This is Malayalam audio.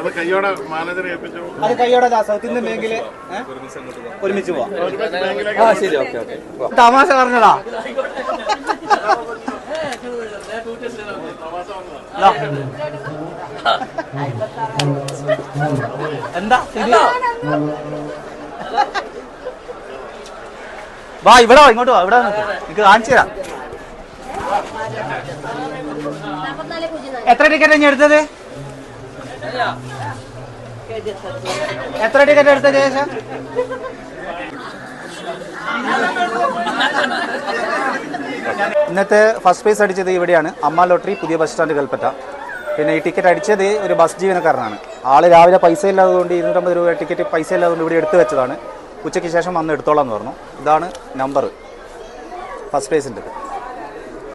അത് കയ്യോടെ മാനേജറെ ഏൽപ്പിച്ചു? അത് കൈയോടെ സൗത്തിന്റെ ബാങ്കിൽ ഒരുമിച്ച് പോവാം. ആ ശരി ഓക്കെ ഓക്കെ. തമാശ പറഞ്ഞതാ. എന്താ? വാ ഇവിടെ വാ ഇങ്ങോട്ട് വാ ഇവിടെ നിനക്ക് കാണിച്ചു തരാം. എത്ര ടിക്കറ്റ് ഞാൻ എടുത്തത്? എത്ര ടിക്കറ്റ് എടുത്തത് ശേഷം ഇന്നത്തെ ഫസ്റ്റ് പ്രൈസ് അടിച്ചത് ഇവിടെയാണ്. അമ്മ ലോട്ടറി പുതിയ ബസ് സ്റ്റാൻഡ് കൽപ്പറ്റ. പിന്നെ ഈ ടിക്കറ്റ് അടിച്ചത് ഒരു ബസ് ജീവനക്കാരനാണ്. ആൾ രാവിലെ പൈസ ഇല്ലാത്തതുകൊണ്ട് ഇരുന്നൂറ്റമ്പത് രൂപ ടിക്കറ്റ് പൈസ ഇല്ലാത്തതുകൊണ്ട് ഇവിടെ എടുത്തു വെച്ചതാണ്. ഉച്ചയ്ക്ക് ശേഷം വന്ന് എടുത്തോളാം എന്ന് പറഞ്ഞു. ഇതാണ് നമ്പർ ഫസ്റ്റ് പ്രൈസിന്റെ